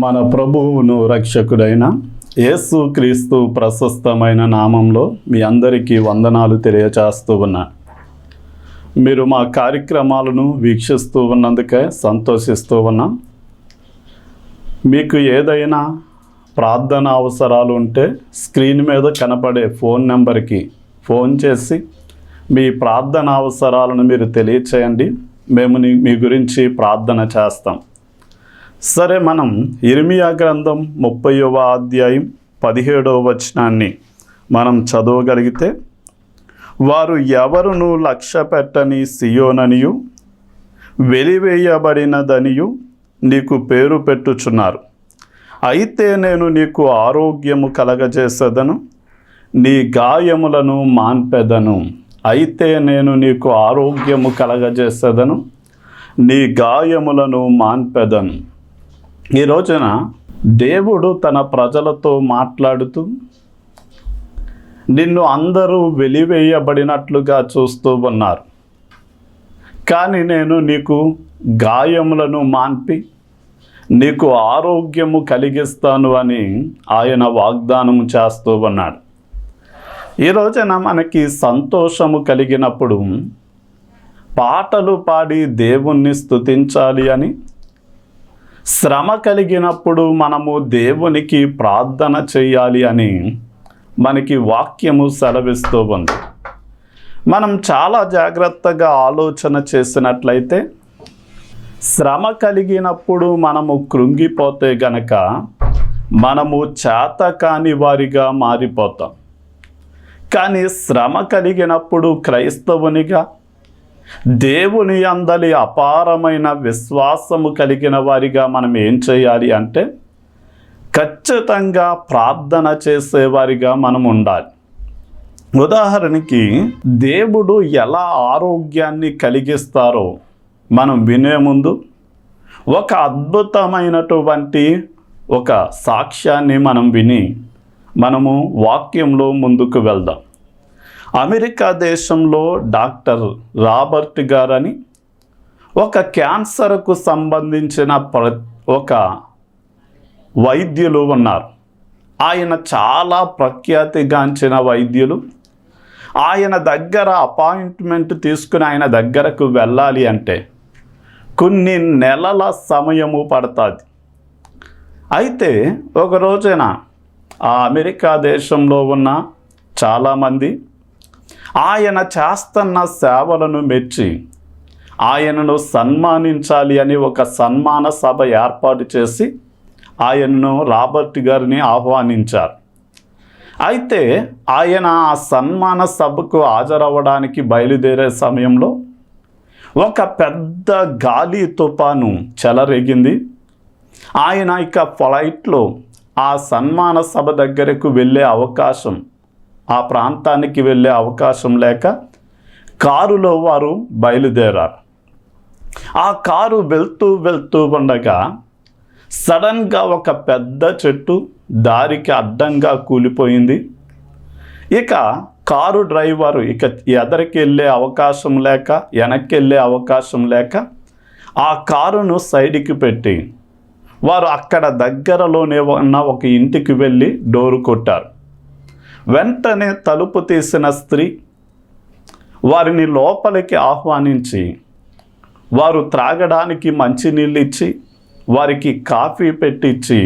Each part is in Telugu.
మన ప్రభువును రక్షకుడైన యేసు క్రీస్తు ప్రశస్తమైన నామంలో మీ అందరికీ వందనాలు తెలియచేస్తూ ఉన్నా. మీరు మా కార్యక్రమాలను వీక్షిస్తూ ఉన్నందుకే సంతోషిస్తూ ఉన్నాం. మీకు ఏదైనా ప్రార్థన అవసరాలు ఉంటే స్క్రీన్ మీద కనపడే ఫోన్ నెంబర్కి ఫోన్ చేసి మీ ప్రార్థన అవసరాలను మీరు తెలియచేయండి. మేము మీ గురించి ప్రార్థన చేస్తాం. సరే మనం ఇర్మియా గ్రంథం ముప్పైవ అధ్యాయం పదిహేడవ వచనాన్ని మనం చదవగలిగితే వారు ఎవరును లక్ష్య పెట్టని సియోననియు వెలివేయబడినదనియు నీకు పేరు పెట్టుచున్నారు. అయితే నేను నీకు ఆరోగ్యము కలగజేసేదను నీ గాయములను మాన్పెదను. అయితే నేను నీకు ఆరోగ్యము కలగజేసేదను నీ గాయములను మాన్పెదను. ఈ రోజున దేవుడు తన ప్రజలతో మాట్లాడుతూ నిన్ను అందరూ వెలివేయబడినట్లుగా చూస్తూ ఉన్నారు. కానీ నేను నీకు గాయములను మాన్పి నీకు ఆరోగ్యము కలిగిస్తాను అని ఆయన వాగ్దానం చేస్తూ ఉన్నాడు. ఈ రోజున మనకి సంతోషము కలిగినప్పుడు పాటలు పాడి దేవుణ్ణి స్తుతించాలి అని శ్రమ కలిగినప్పుడు మనము దేవునికి ప్రార్థన చేయాలి అని మనకి వాక్యము సెలవిస్తూ ఉంది. మనం చాలా జాగ్రత్తగా ఆలోచన చేసినట్లయితే శ్రమ కలిగినప్పుడు మనము కృంగిపోతే గనక మనము చేత కాని వారిగా మారిపోతాం. కానీ శ్రమ కలిగినప్పుడు క్రైస్తవునిగా దేవుని అందలి అపారమైన విశ్వాసము కలిగిన వారిగా మనం ఏం చేయాలి అంటే ఖచ్చితంగా ప్రార్థన చేసేవారిగా మనం ఉండాలి. ఉదాహరణకి దేవుడు ఎలా ఆరోగ్యాన్ని కలిగిస్తారో మనం వినే ముందు ఒక అద్భుతమైనటువంటి ఒక సాక్ష్యాన్ని మనం విని మనము వాక్యంలో ముందుకు వెళ్దాం. అమెరికా దేశంలో డాక్టర్ రాబర్ట్ గారని ఒక క్యాన్సర్కు సంబంధించిన ప్ర ఒక వైద్యులు ఉన్నారు. ఆయన చాలా ప్రఖ్యాతిగాంచిన వైద్యులు. ఆయన దగ్గర అపాయింట్మెంట్ తీసుకుని ఆయన దగ్గరకు వెళ్ళాలి అంటే కొన్ని నెలల సమయము పడుతుంది. అయితే ఒక రోజున ఆ అమెరికా దేశంలో ఉన్న చాలామంది ఆయన చేస్తున్న సేవలను మెచ్చి ఆయనను సన్మానించాలి అని ఒక సన్మాన సభ ఏర్పాటు చేసి ఆయనను రాబర్ట్ గారిని ఆహ్వానించారు. అయితే ఆయన ఆ సన్మాన సభకు హాజరవ్వడానికి బయలుదేరే సమయంలో ఒక పెద్ద గాలి తుఫాను చెలరేగింది. ఆయన ఇక ఫ్లైట్లో ఆ సన్మాన సభ దగ్గరకు వెళ్ళే అవకాశం ఆ ప్రాంతానికి వెళ్ళే అవకాశం లేక కారులో వారు బయలుదేరారు. ఆ కారు వెళ్తూ వెళ్తూ ఉండగా సడన్గా ఒక పెద్ద చెట్టు దారికి అడ్డంగా కూలిపోయింది. ఇక కారు డ్రైవరు ఇక ఎదరికి వెళ్ళే అవకాశం లేక వెనక్కి వెళ్ళే అవకాశం లేక ఆ కారును సైడ్కి పెట్టి వారు అక్కడ దగ్గరలోనే ఉన్న ఒక ఇంటికి వెళ్ళి డోరు కొట్టారు. వెంటనే తలుపు తీసిన స్త్రీ వారిని లోపలికి ఆహ్వానించి వారు త్రాగడానికి మంచినీళ్ళు ఇచ్చి వారికి కాఫీ పెట్టించి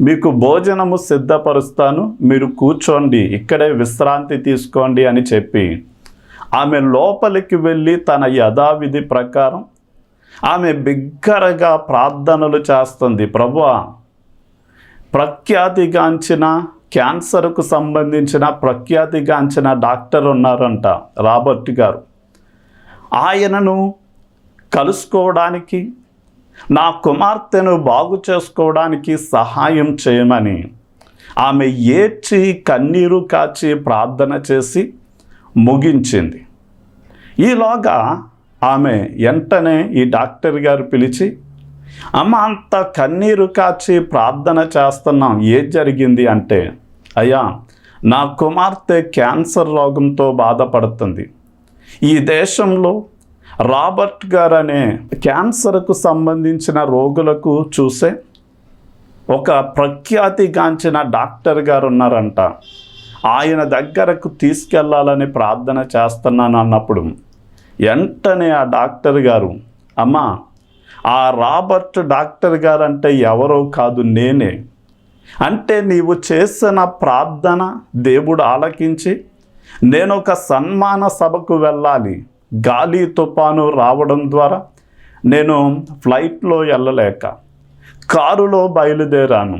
మీకు భోజనము సిద్ధపరుస్తాను మీరు కూర్చోండి ఇక్కడే విశ్రాంతి తీసుకోండి అని చెప్పి ఆమె లోపలికి వెళ్ళి తన యథావిధి ప్రకారం ఆమె బిగ్గరగా ప్రార్థనలు చేస్తుంది. ప్రభువా ప్రఖ్యాతిగాంచిన క్యాన్సర్కు సంబంధించిన ప్రఖ్యాతిగాంచిన డాక్టర్ ఉన్నారంట రాబర్ట్ గారు. ఆయనను కలుసుకోవడానికి నా కుమార్తెను బాగు చేసుకోవడానికి సహాయం చేయమని ఆమె ఏడ్చి కన్నీరు కాచి ప్రార్థన చేసి ముగించింది. ఈలోగా ఆమె వెంటనే ఈ డాక్టర్ గారు పిలిచి అమ్మ అంత కన్నీరు కాచి ప్రార్థన చేస్తున్నాం. ఏం జరిగింది అంటే అయ్యా నా కుమార్తె క్యాన్సర్ రోగంతో బాధపడుతుంది. ఈ దేశంలో రాబర్ట్ గారు అనే క్యాన్సర్కు సంబంధించిన రోగులకు చూసే ఒక ప్రఖ్యాతిగాంచిన డాక్టర్ గారు ఉన్నారంట ఆయన దగ్గరకు తీసుకెళ్ళాలని ప్రార్థన చేస్తున్నాను అన్నప్పుడు వెంటనే ఆ డాక్టర్ గారు అమ్మా ఆ రాబర్ట్ డాక్టర్ గారు అంటే ఎవరో కాదు నేనే. అంటే నీవు చేసిన ప్రార్థన దేవుడు ఆలకించి నేను ఒక సన్మాన సభకు వెళ్ళాలి. గాలి తుఫాను రావడం ద్వారా నేను ఫ్లైట్లో వెళ్ళలేక కారులో బయలుదేరాను.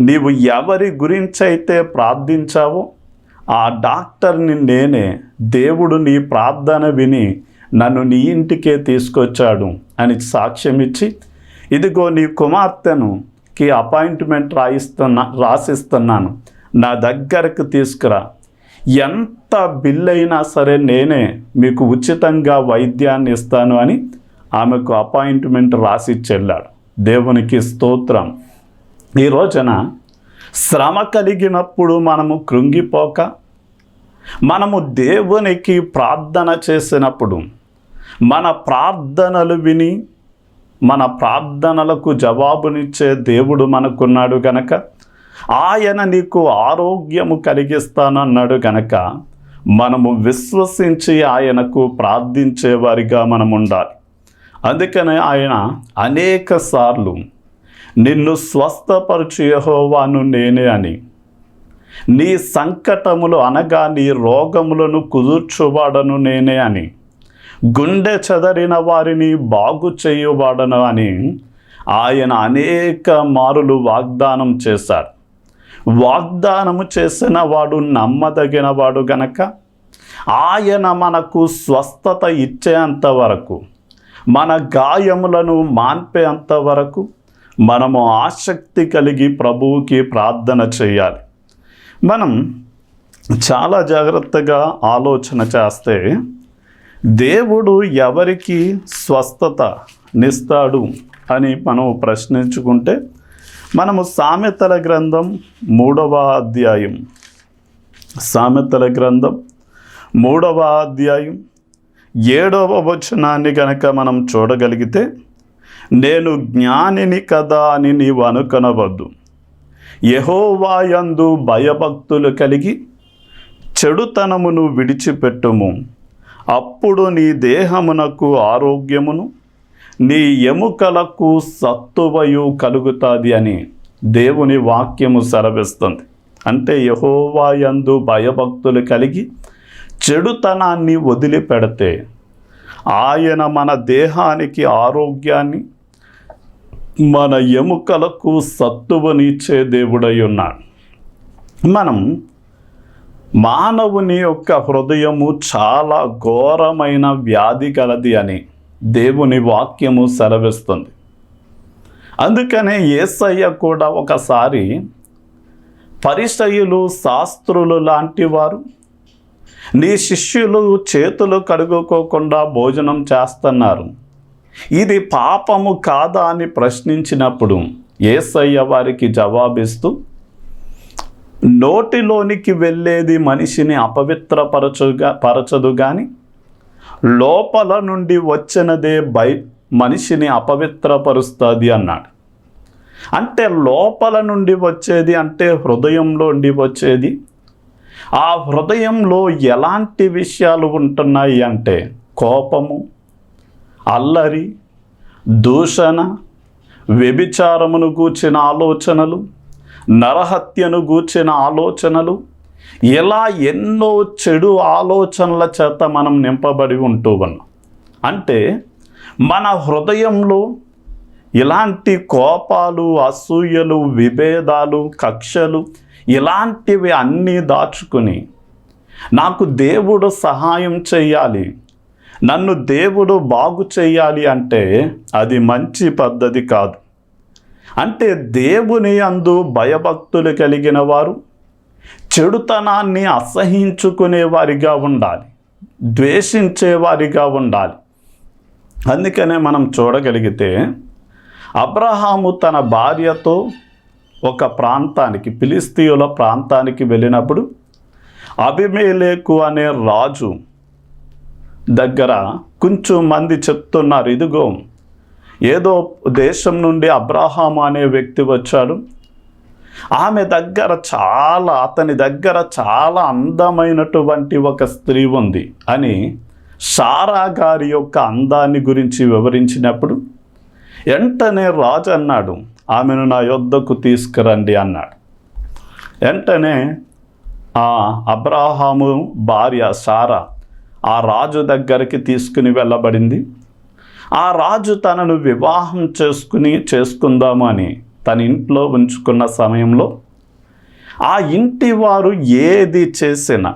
నీవు ఎవరి గురించి అయితే ప్రార్థించావో ఆ డాక్టర్ని నేనే దేవుడు నీ ప్రార్థన విని నన్ను నీ ఇంటికే తీసుకొచ్చాడు అని సాక్ష్యం ఇచ్చి ఇదిగో నీ కుమార్తెనుకి అపాయింట్మెంట్ రాయిస్తున్నా రాసిస్తున్నాను. నా దగ్గరకు తీసుకురా. ఎంత బిల్ అయినా సరే నేనే మీకు ఉచితంగా వైద్యాన్ని ఇస్తాను అని ఆమెకు అపాయింట్మెంట్ రాసి చెల్లాడు. దేవునికి స్తోత్రం. ఈ రోజున శ్రమ కలిగినప్పుడు మనము కృంగిపోక మనము దేవునికి ప్రార్థన చేసినప్పుడు మన ప్రార్థనలు విని మన ప్రార్థనలకు జవాబునిచ్చే దేవుడు మనకున్నాడు గనక ఆయన నీకు ఆరోగ్యము కలిగిస్తానన్నాడు గనక మనము విశ్వసించి ఆయనకు ప్రార్థించేవారిగా మనం ఉండాలి అందుకనే ఆయన అనేక సార్లు నిన్ను స్వస్థపరచు నేనే అని నీ సంకటములు అనగా నీ రోగములను కుదుర్చువాడను నేనే అని గుండె చెదరిన వారిని బాగు చేయువాడను అని ఆయన అనేక మారులు వాగ్దానం చేశాడు వాగ్దానము చేసిన వాడు నమ్మదగిన వాడు గనక ఆయన మనకు స్వస్థత ఇచ్చేంత వరకు మన గాయములను మాన్పేంత వరకు మనము ఆసక్తి కలిగి ప్రభువుకి ప్రార్థన చేయాలి. మనం చాలా జాగ్రత్తగా ఆలోచన చేస్తే దేవుడు ఎవరికి స్వస్థత నిస్తాడు అని మనం ప్రశ్నించుకుంటే మనము సామెతల గ్రంథం మూడవ అధ్యాయం. సామెతల గ్రంథం మూడవ అధ్యాయం ఏడవ వచనాన్ని గనక మనం చూడగలిగితే నేను జ్ఞానిని కదా అని నీవు అనుకొనవద్దు. యహోవాయందు భయభక్తులు కలిగి చెడుతనమును విడిచిపెట్టుము. అప్పుడు నీ దేహమునకు ఆరోగ్యమును నీ ఎముకలకు సత్తువయు కలుగుతుంది అని దేవుని వాక్యము సెలవిస్తుంది. అంటే యహోవాయందు భయభక్తులు కలిగి చెడుతనాన్ని వదిలిపెడితే ఆయన మన దేహానికి ఆరోగ్యాన్ని మన ఎముకలకు సత్తువనిచ్చే దేవుడై ఉన్నాడు. మనం మానవుని యొక్క హృదయము చాలా ఘోరమైన వ్యాధి కలది అని దేవుని వాక్యము సెలవిస్తుంది. అందుకనే ఏసయ్య కూడా ఒకసారి పరిశయులు శాస్త్రులు లాంటి వారు నీ శిష్యులు చేతులు కడుగుకోకుండా భోజనం చేస్తున్నారు. ఇది పాపము కాదా అని ప్రశ్నించినప్పుడు ఏసయ్య వారికి జవాబిస్తూ నోటిలోనికి వెళ్ళేది మనిషిని అపవిత్రపరచుగా పరచదు కానీ లోపల నుండి వచ్చినదే బై మనిషిని అపవిత్రపరుస్తుంది అన్నాడు. అంటే లోపల నుండి వచ్చేది అంటే హృదయంలో నుండి వచ్చేది. ఆ హృదయంలో ఎలాంటి విషయాలు ఉంటున్నాయి అంటే కోపము అల్లరి దూషణ వ్యభిచారమును గూర్చిన ఆలోచనలు నరహత్యను గూర్చిన ఆలోచనలు ఇలా ఎన్నో చెడు ఆలోచనల చేత మనం నింపబడి ఉంటూ ఉన్నాం. అంటే మన హృదయంలో ఇలాంటి కోపాలు అసూయలు విభేదాలు కక్షలు ఇలాంటివి అన్నీ దాచుకుని నాకు దేవుడు సహాయం చేయాలి నన్ను దేవుడు బాగు చేయాలి అంటే అది మంచి పద్ధతి కాదు. అంటే దేవుని అందు భయభక్తులు కలిగిన వారు చెడుతనాన్ని అసహించుకునేవారిగా ఉండాలి ద్వేషించేవారిగా ఉండాలి. అందుకనే మనం చూడగలిగితే అబ్రహాము తన భార్యతో ఒక ప్రాంతానికి పిలిస్తీయుల ప్రాంతానికి వెళ్ళినప్పుడు అభిమేలేకు అనే రాజు దగ్గర కొంచెం మంది చెప్తున్నారు ఇదిగో ఏదో దేశం నుండి అబ్రహాం అనే వ్యక్తి వచ్చాడు. ఆమె దగ్గర చాలా అతని దగ్గర చాలా అందమైనటువంటి ఒక స్త్రీ ఉంది అని సారా గారి యొక్క అందాన్ని గురించి వివరించినప్పుడు వెంటనే రాజు అన్నాడు ఆమెను నా యొద్దకు తీసుకురండి అన్నాడు. వెంటనే ఆ అబ్రాహాము భార్య సారా ఆ రాజు దగ్గరికి తీసుకుని వెళ్ళబడింది. ఆ రాజు తనను వివాహం చేసుకుని చేసుకుందామని తన ఇంట్లో ఉంచుకున్న సమయంలో ఆ ఇంటి వారు ఏది చేసినా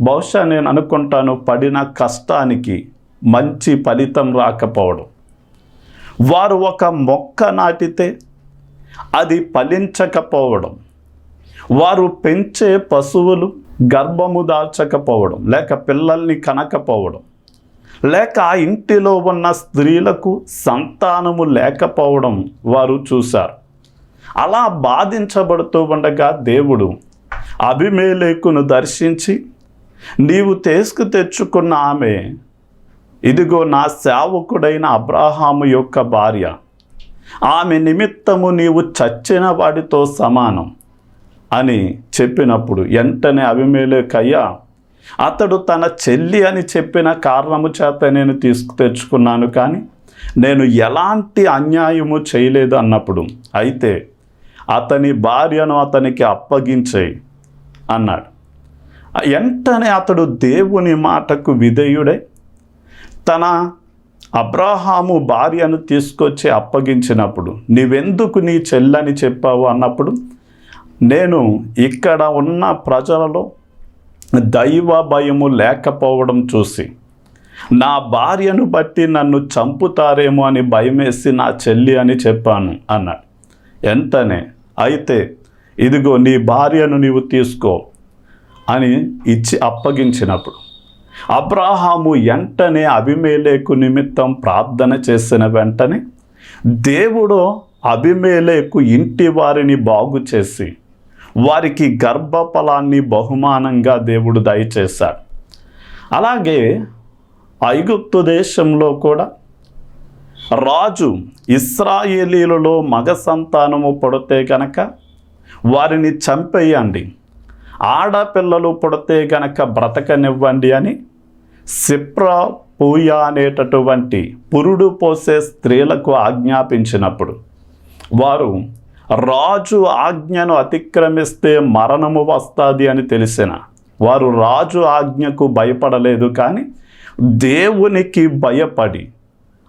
బహుశా నేను అనుకుంటాను పడిన కష్టానికి మంచి ఫలితం రాకపోవడం. వారు ఒక మొక్క నాటితే అది ఫలించకపోవడం. వారు పెంచే పశువులు గర్భము దాల్చకపోవడం లేక పిల్లల్ని కనకపోవడం. లేక ఆ ఇంటిలో ఉన్న స్త్రీలకు సంతానము లేకపోవడం వారు చూశారు. అలా బాధించబడుతూ ఉండగా దేవుడు అభిమేలేకును దర్శించి నీవు తీసుకు తెచ్చుకున్న ఆమె ఇదిగో నా సేవకుడైన అబ్రాహాము యొక్క భార్య. ఆమె నిమిత్తము నీవు చచ్చిన వాడితో సమానం అని చెప్పినప్పుడు వెంటనే అభిమేలేకయ్యా అతడు తన చెల్లి అని చెప్పిన కారణము చేత నేను తీసుకు తెచ్చుకున్నాను కానీ నేను ఎలాంటి అన్యాయము చేయలేదు అన్నప్పుడు అయితే అతని భార్యను అతనికి అప్పగించేయి అన్నాడు. వెంటనే అతడు దేవుని మాటకు విధేయుడై తన అబ్రాహాము భార్యను తీసుకొచ్చి అప్పగించినప్పుడు నీవెందుకు నీ చెల్లని చెప్పావు? అన్నప్పుడు నేను ఇక్కడ ఉన్న ప్రజలలో దైవ భయము లేకపోవడం చూసి నా భార్యను బట్టి నన్ను చంపుతారేమో అని భయమేసి నా చెల్లి అని చెప్పాను అన్నాడు. ఎంతనే? అయితే ఇదిగో నీ భార్యను నీవు తీసుకో అని ఇచ్చి అప్పగించినప్పుడు అబ్రాహాము వెంటనే అభిమేలేకు నిమిత్తం ప్రార్థన చేసిన వెంటనే దేవుడు అభిమేలేకు ఇంటి వారిని బాగు చేసి వారికి గర్భఫలాన్ని బహుమానంగా దేవుడు దయచేశాడు. అలాగే ఐగుప్తు దేశంలో కూడా రాజు ఇస్రాయేలీలలో మగ సంతానము పుడితే గనక వారిని చంపేయండి ఆడపిల్లలు పుడితే గనక బ్రతకనివ్వండి అని సిప్రా పూయ అనేటటువంటి పురుడు పోసే స్త్రీలకు ఆజ్ఞాపించినప్పుడు వారు రాజు ఆజ్ఞను అతిక్రమిస్తే మరణము వస్తుంది అని తెలిసిన. వారు రాజు ఆజ్ఞకు భయపడలేదు కానీ దేవునికి భయపడి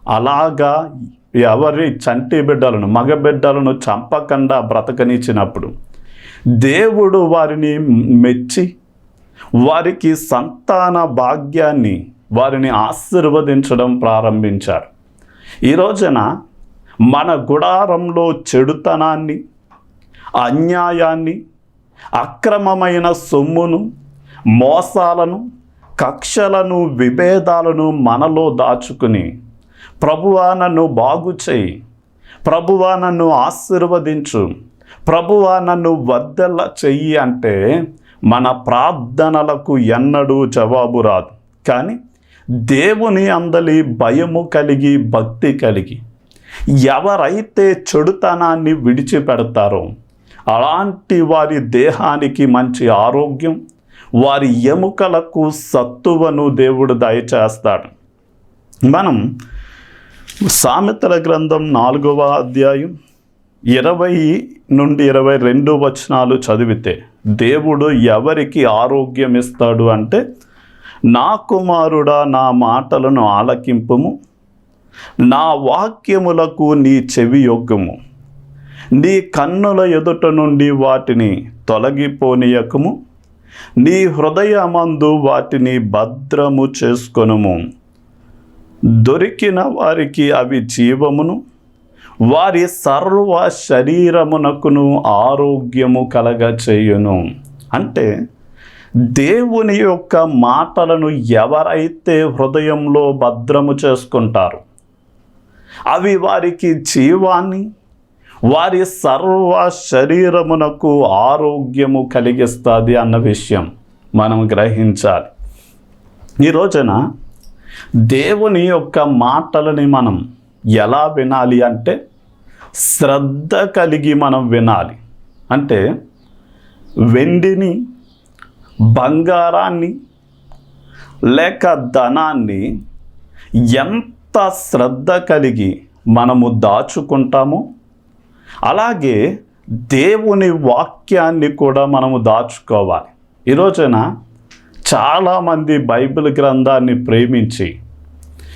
అలాగా ఎవరి చంటి బిడ్డలను మగబిడ్డలను చంపకుండా బ్రతకనిచ్చినప్పుడు దేవుడు వారిని మెచ్చి వారికి సంతాన భాగ్యాన్ని వారిని ఆశీర్వదించడం ప్రారంభించారు ఈ రోజున మన గుడారంలో చెడుతనాన్ని అన్యాయాన్ని అక్రమమైన సొమ్మును మోసాలను కక్షలను విభేదాలను మనలో దాచుకుని ప్రభువా నన్ను బాగు చేయి. ప్రభువా నన్ను ఆశీర్వదించు. ప్రభువా నన్ను వద్దల చెయ్యి అంటే మన ప్రార్థనలకు ఎన్నడూ జవాబు రాదు. కానీ దేవుని అందలి భయము కలిగి భక్తి కలిగి ఎవరైతే చెడుతనాన్ని విడిచిపెడతారో అలాంటి వారి దేహానికి మంచి ఆరోగ్యం వారి ఎముకలకు సత్తువను దేవుడు దయచేస్తాడు. మనం సామెతల గ్రంథం నాలుగవ అధ్యాయం ఇరవై నుండి ఇరవై రెండు వచనాలు చదివితే దేవుడు ఎవరికి ఆరోగ్యం ఇస్తాడు అంటే నా కుమారుడా నా మాటలను ఆలకింపుము. నా వాక్యములకు నీ చెవి యొగ్గము. నీ కన్నుల ఎదుట నుండి వాటిని తొలగిపోనీయకము. నీ హృదయమందు వాటిని భద్రము చేసుకొనుము. దొరికిన వారికి అవి జీవమును. వారి సర్వ శరీరమునకును ఆరోగ్యము కలగ చేయును అంటే దేవుని యొక్క మాటలను ఎవరైతే హృదయంలో భద్రము చేసుకుంటారు అవి వారికి జీవాన్ని వారి సర్వ శరీరమునకు ఆరోగ్యము కలిగిస్తుంది అన్న విషయం మనం గ్రహించాలి. ఈ రోజున దేవుని యొక్క మాటలని మనం ఎలా వినాలి అంటే శ్రద్ధ కలిగి మనం వినాలి. అంటే వెండిని బంగారాన్ని లేక ధనాన్ని ఎంత శ్రద్ధ కలిగి మనము దాచుకుంటామో అలాగే దేవుని వాక్యాన్ని కూడా మనము దాచుకోవాలి. ఈ రోజున చాలామంది బైబిల్ గ్రంథాన్ని ప్రేమించి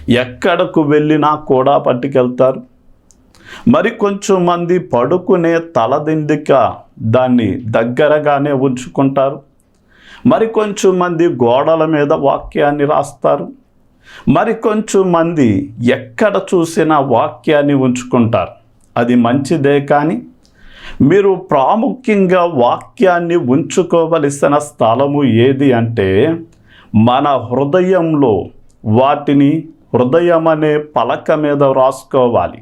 ఎక్కడకు వెళ్ళినా కూడా పట్టుకెళ్తారు. మరి కొంచెం మంది పడుకునే తలదిండిక దాన్ని దగ్గరగానే ఉంచుకుంటారు. మరి కొంచెం మంది గోడల మీద వాక్యాన్ని రాస్తారు. మరి కొంచెం మంది ఎక్కడ చూసినా వాక్యాన్ని ఉంచుకుంటారు. అది మంచిదే కానీ మీరు ప్రాముఖ్యంగా వాక్యాన్ని ఉంచుకోవలసిన స్థలము ఏది అంటే మన హృదయంలో వాటిని హృదయం అనే పలక మీద రాసుకోవాలి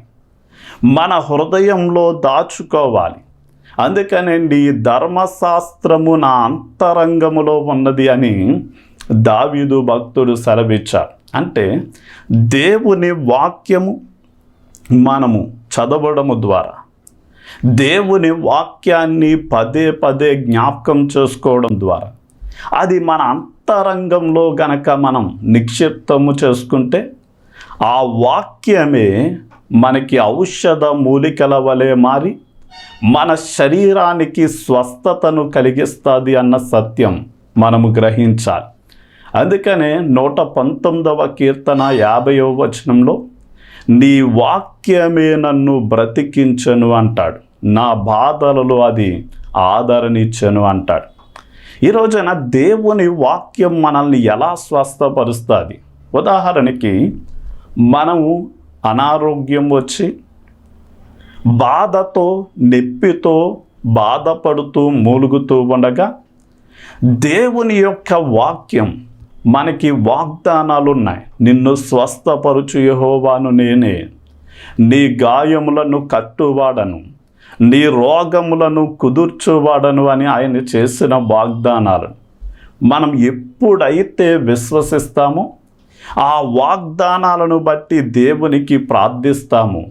మన హృదయంలో దాచుకోవాలి. అందుకనండి ధర్మశాస్త్రము నా అంతరంగములో ఉన్నది అని దావీదు భక్తుడు సెలవిచ్చారు అంటే దేవుని వాక్యము మనము చదవడము ద్వారా దేవుని వాక్యాన్ని పదే పదే జ్ఞాపకం చేసుకోవడం ద్వారా అది మన అంతరంగంలో గనక మనం నిక్షిప్తము చేసుకుంటే ఆ వాక్యమే మనకి ఔషధ మూలికల వలె మారి మన శరీరానికి స్వస్థతను కలిగిస్తుంది అన్న సత్యం మనము గ్రహించాలి. అందుకనే నూట పంతొమ్మిదవ కీర్తన యాభైవ వచనంలో నీ వాక్యమే నన్ను బ్రతికించను అంటాడు. నా బాధలలో అది ఆదరణిచ్చను అంటాడు. ఈ రోజున దేవుని వాక్యం మనల్ని ఎలా స్వస్థపరుస్తుంది? ఉదాహరణకి మనము అనారోగ్యం వచ్చి బాధతో నొప్పితో బాధపడుతూ మూలుగుతూ ఉండగా దేవుని యొక్క వాక్యం మనకి వాగ్దానాలు ఉన్నాయి నిన్ను స్వస్థపరుచు యహోవాను నేనే. నీ గాయములను కట్టువాడను. నీ రోగములను కుదుర్చువాడను అని ఆయన చేసిన వాగ్దానాలు. మనం ఎప్పుడైతే విశ్వసిస్తామో ఆ వాగ్దానాలను బట్టి దేవునికి ప్రార్థిస్తాము.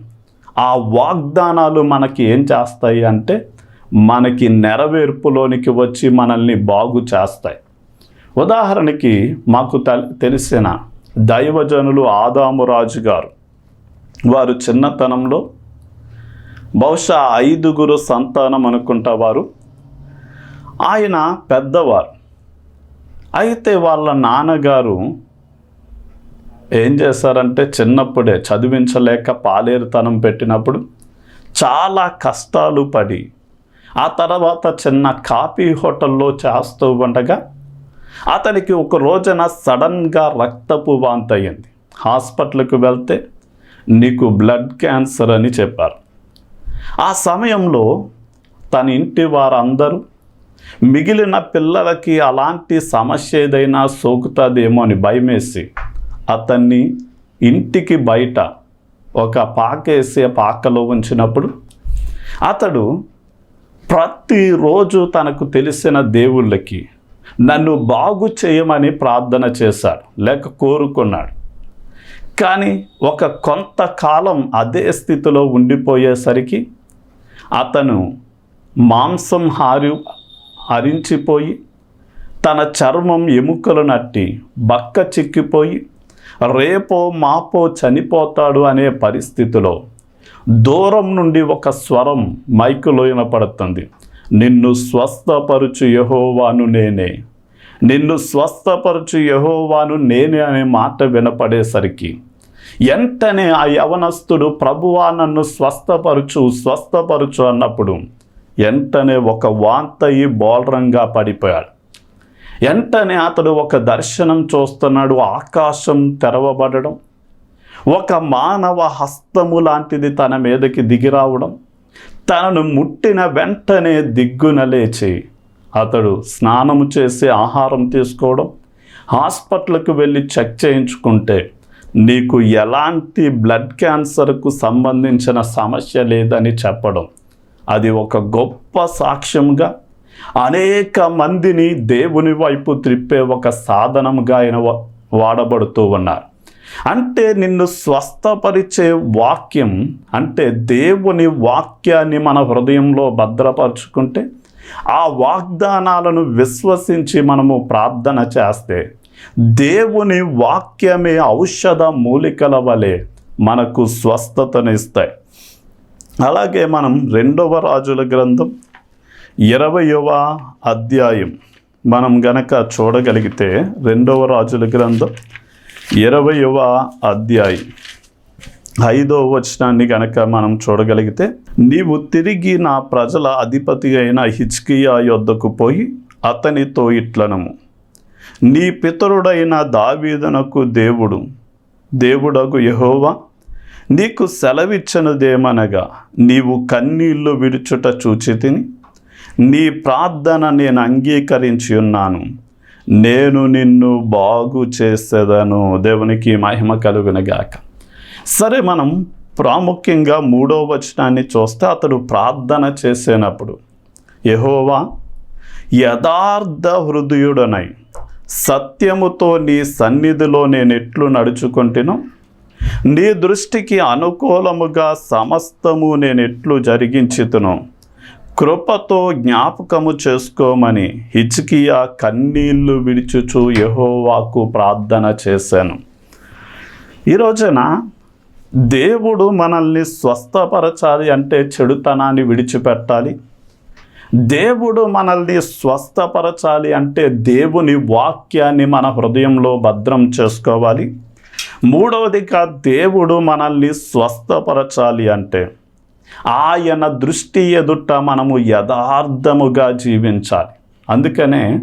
ఆ వాగ్దానాలు మనకి ఏం చేస్తాయి అంటే మనకి నెరవేర్పులోనికి వచ్చి మనల్ని బాగు చేస్తాయి. ఉదాహరణకి మాకు తెల్- తెలిసిన దైవజనులు ఆదామురాజు గారు. వారు చిన్నతనంలో బహుశా ఐదుగురు సంతానం అనుకుంటా వారు. ఆయన పెద్దవారు. అయితే వాళ్ళ నాన్నగారు ఏం చేశారంటే చిన్నప్పుడే చదివించలేక పాలేరుతనం పెట్టినప్పుడు చాలా కష్టాలు పడి ఆ తర్వాత చిన్న కాఫీ హోటల్లో చేస్తూ ఉండగా అతనికి ఒక రోజున సడన్గా రక్తపు వాంతి అయ్యింది. హాస్పిటల్కి వెళ్తే నీకు బ్లడ్ క్యాన్సర్ అని చెప్పారు. ఆ సమయంలో తన ఇంటి వారందరూ మిగిలిన పిల్లలకి అలాంటి సమస్య ఏదైనా సోకుతుందేమో అని భయమేసి అతన్ని ఇంటికి బయట ఒక పాకేసి పాకలో ఉంచినప్పుడు అతడు ప్రతిరోజు తనకు తెలిసిన దేవుళ్ళకి నన్ను బాగు చేయమని ప్రార్థన చేశాడు లేక కోరుకున్నాడు. కానీ ఒక కొంతకాలం అదే స్థితిలో ఉండిపోయేసరికి అతను మాంసం హారి హరించిపోయి తన చర్మం ఎముకలు నట్టి బక్క చిక్కిపోయి రేపో మాపో చనిపోతాడు అనే పరిస్థితిలో దూరం నుండి ఒక స్వరం మైకులో వినపడుతుంది. నిన్ను స్వస్థపరుచు యహోవాను నేనే. నిన్ను స్వస్థపరచు యహోవాను నేనే అనే మాట వినపడేసరికి వెంటనే ఆ యవనస్తుడు ప్రభువా నన్ను స్వస్థపరచు స్వస్థపరచు అన్నప్పుడు వెంటనే ఒక వాంతయి బోల్రంగా పడిపోయాడు. వెంటనే అతడు ఒక దర్శనం చూస్తున్నాడు ఆకాశం తెరవబడడం ఒక మానవ హస్తము లాంటిది తన మీదకి దిగిరావడం తనను ముట్టిన వెంటనే దిగ్గున లేచి అతడు స్నానము చేసి ఆహారం తీసుకోవడం హాస్పిటల్కి వెళ్ళి చెక్ చేయించుకుంటే నీకు ఎలాంటి బ్లడ్ క్యాన్సర్కు సంబంధించిన సమస్య లేదని చెప్పడం. అది ఒక గొప్ప సాక్ష్యంగా అనేక మందిని దేవుని వైపు త్రిప్పే ఒక సాధనంగా ఆయన వా- వాడబడుతూ ఉన్నారు. అంటే నిన్ను స్వస్థపరిచే వాక్యం అంటే దేవుని వాక్యాన్ని మన హృదయంలో భద్రపరుచుకుంటే ఆ వాగ్దానాలను విశ్వసించి మనము ప్రార్థన చేస్తే దేవుని వాక్యమే ఔషధ మూలికల వలె మనకు స్వస్థతనిస్తాయి. అలాగే మనం రెండవ రాజుల గ్రంథం ఇరవయవ అధ్యాయం మనం గనక చూడగలిగితే రెండవ రాజుల గ్రంథం ఇరవయవ అధ్యాయం. ఐదో వచనాన్ని కనుక మనం చూడగలిగితే నీవు తిరిగి నా ప్రజల అధిపతి అయిన హిచ్కియా యొద్దకు పోయి అతనితో ఇట్లనము. నీ పితరుడైన దావీదనకు దేవుడు దేవుడకు యహోవా నీకు సెలవిచ్చినదేమనగా నీవు కన్నీళ్ళు విడుచుట చూచి తిని నీ ప్రార్థన నేను అంగీకరించి ఉన్నాను. నేను నిన్ను బాగు చేసేదను. దేవునికి మహిమ కలుగునగాక. సరే మనం ప్రాముఖ్యంగా మూడో వచనాన్ని చూస్తే అతడు ప్రార్థన చేసేటప్పుడు యహోవా యథార్థ హృదయుడనై సత్యముతో నీ సన్నిధిలో నేను ఎట్లు నడుచుకుంటునో. నీ దృష్టికి అనుకూలముగా సమస్తము నేను ఎట్లు జరిగించుతును. కృపతో జ్ఞాపకము చేసుకోమని హిజ్కియా కన్నీళ్ళు విడిచుచు యహోవాకు ప్రార్థన చేశాను. ఈ రోజున దేవుడు మనల్ని స్వస్థపరచాలి అంటే చెడుతనాన్ని విడిచిపెట్టాలి. దేవుడు మనల్ని స్వస్థపరచాలి అంటే దేవుని వాక్యాన్ని మన హృదయంలో భద్రం చేసుకోవాలి. మూడవదిగా దేవుడు మనల్ని స్వస్థపరచాలి అంటే ఆయన దృష్టి ఎదుట మనము యథార్థముగా జీవించాలి. అందుకనే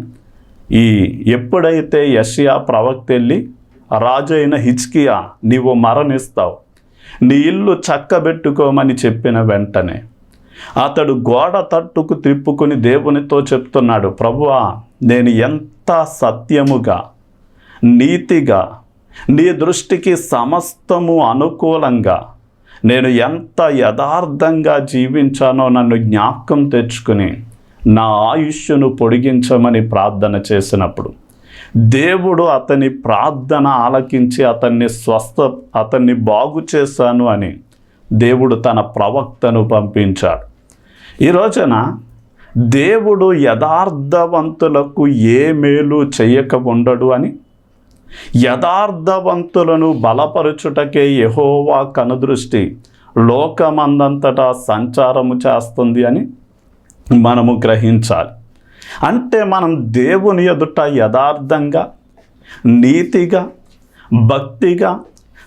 ఈ ఎప్పుడైతే యషియా ప్రవక్త వెళ్ళి రాజు అయిన హిచ్కియా నీవు మరణిస్తావు. నీ ఇల్లు చక్కబెట్టుకోమని చెప్పిన వెంటనే అతడు గోడ తట్టుకు తిప్పుకుని దేవునితో చెప్తున్నాడు ప్రభువా నేను ఎంత సత్యముగా నీతిగా నీ దృష్టికి సమస్తము అనుకూలంగా నేను ఎంత యథార్థంగా జీవించానో నన్ను జ్ఞాపకం తెచ్చుకుని నా ఆయుష్ను పొడిగించమని ప్రార్థన చేసినప్పుడు దేవుడు అతని ప్రార్థన ఆలకించి అతన్ని స్వస్థ అతన్ని బాగు చేశాను అని దేవుడు తన ప్రవక్తను పంపించాడు. ఈ రోజున దేవుడు యథార్థవంతులకు ఏ మేలు చేయక ఉండడు అని యథార్థవంతులను బలపరుచుటకే యహోవా కనుదృష్టి. లోకమందంతటా సంచారము చేస్తుంది అని మనము గ్రహించాలి. అంటే మనం దేవుని ఎదుట యథార్థంగా నీతిగా భక్తిగా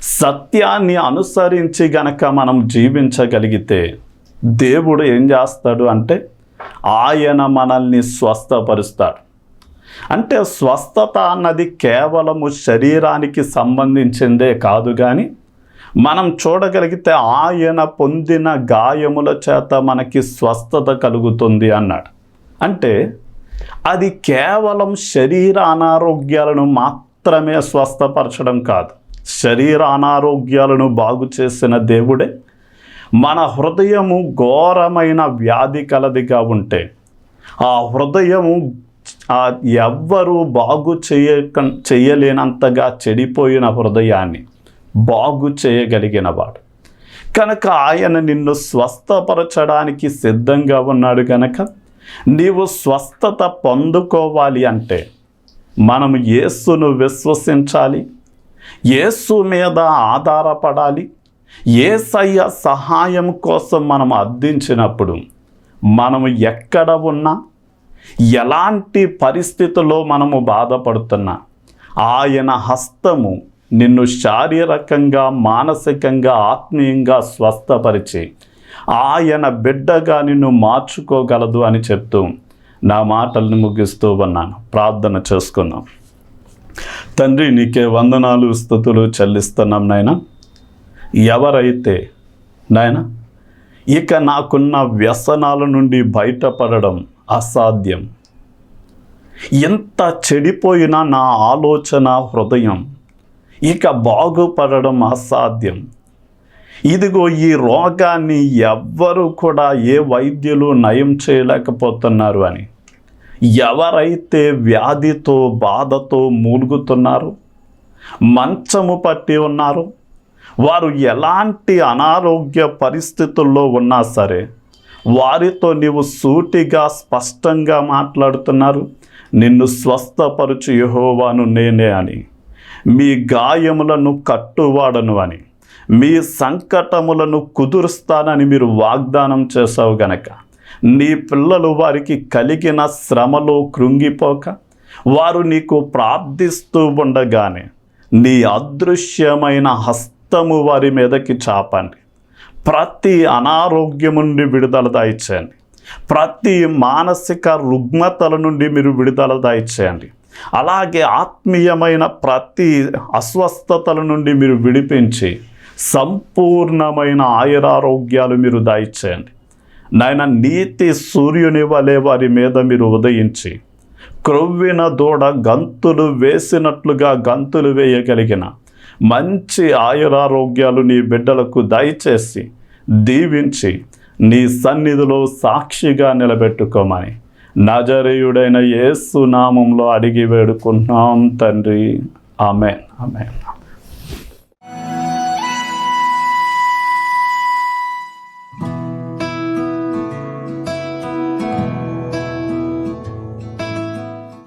సత్యాన్ని అనుసరించి గనక మనం జీవించగలిగితే దేవుడు ఏం చేస్తాడు అంటే ఆయన మనల్ని స్వస్థపరుస్తాడు. అంటే స్వస్థత అన్నది కేవలము శరీరానికి సంబంధించిందే కాదు కానీ మనం చూడగలిగితే ఆయన పొందిన గాయముల చేత మనకి స్వస్థత కలుగుతుంది అన్నాడు. అంటే అది కేవలం శరీర అనారోగ్యాలను మాత్రమే స్వస్థపరచడం కాదు. శరీర అనారోగ్యాలను బాగు చేసిన దేవుడే మన హృదయము ఘోరమైన వ్యాధి కలదిగా ఉంటే ఆ హృదయము ఎవ్వరూ బాగు చేయక చేయలేనంతగా చెడిపోయిన హృదయాన్ని బాగు చేయగలిగిన వాడు. కనుక ఆయన నిన్ను స్వస్థపరచడానికి సిద్ధంగా ఉన్నాడు కనుక నీవు స్వస్థత పొందుకోవాలి అంటే మనం యేసును విశ్వసించాలి యేసు మీద ఆధారపడాలి ఏసయ్య సహాయం కోసం మనం అర్థించినప్పుడు మనం ఎక్కడ ఉన్నా ఎలాంటి పరిస్థితుల్లో మనము బాధపడుతున్నా? ఆయన హస్తము నిన్ను శారీరకంగా మానసికంగా ఆత్మీయంగా స్వస్థపరిచి. ఆయన బిడ్డగా నిన్ను మార్చుకోగలదు అని చెప్తూ నా మాటల్ని ముగిస్తూ ఉన్నాను. ప్రార్థన చేసుకుందాం. తండ్రి నీకే వందనాలు స్థుతులు చెల్లిస్తున్నాం నాయన. ఎవరైతే నాయన ఇక నాకున్న వ్యసనాల నుండి బయటపడడం అసాధ్యం. ఎంత చెడిపోయినా నా ఆలోచన హృదయం ఇక బాగుపడడం అసాధ్యం. ఇదిగో ఈ రోగాన్ని ఎవ్వరు కూడా ఏ వైద్యులు నయం చేయలేకపోతున్నారు అని. ఎవరైతే వ్యాధితో బాధతో మూలుగుతున్నారో మంచము పట్టి ఉన్నారు వారు ఎలాంటి అనారోగ్య పరిస్థితుల్లో ఉన్నా సరే వారితో నీవు సూటిగా స్పష్టంగా మాట్లాడుతున్నారు. నిన్ను స్వస్థపరుచు యహోవాను నేనే అని. మీ గాయములను కట్టువాడను అని. మీ సంకటములను కుదురుస్తానని మీరు వాగ్దానం చేసావు గనక. నీ పిల్లలు వారికి కలిగిన శ్రమలో కృంగిపోక వారు నీకు ప్రార్థిస్తూ ఉండగానే నీ అదృశ్యమైన హస్తము వారి మీదకి చాపండి. ప్రతి అనారోగ్యం నుండి విడుదల దాయిచ్చేయండి. ప్రతి మానసిక రుగ్మతల నుండి మీరు విడుదల దాయిచ్చేయండి. అలాగే ఆత్మీయమైన ప్రతి అస్వస్థతల నుండి మీరు విడిపించి సంపూర్ణమైన ఆయురారోగ్యాలు మీరు దాయిచ్చేయండి. నాయన నీతి సూర్యుని వలె వారి మీద మీరు ఉదయించి క్రొవ్విన దూడ గంతులు వేసినట్లుగా గంతులు వేయగలిగిన మంచి ఆయురారోగ్యాలు నీ బిడ్డలకు దయచేసి దీవించి నీ సన్నిధిలో సాక్షిగా నిలబెట్టుకోమని నజరేయుడైన యేసు నామంలో అడిగి వేడుకుంటున్నాం తండ్రి. ఆమెన్. ఆమెన్.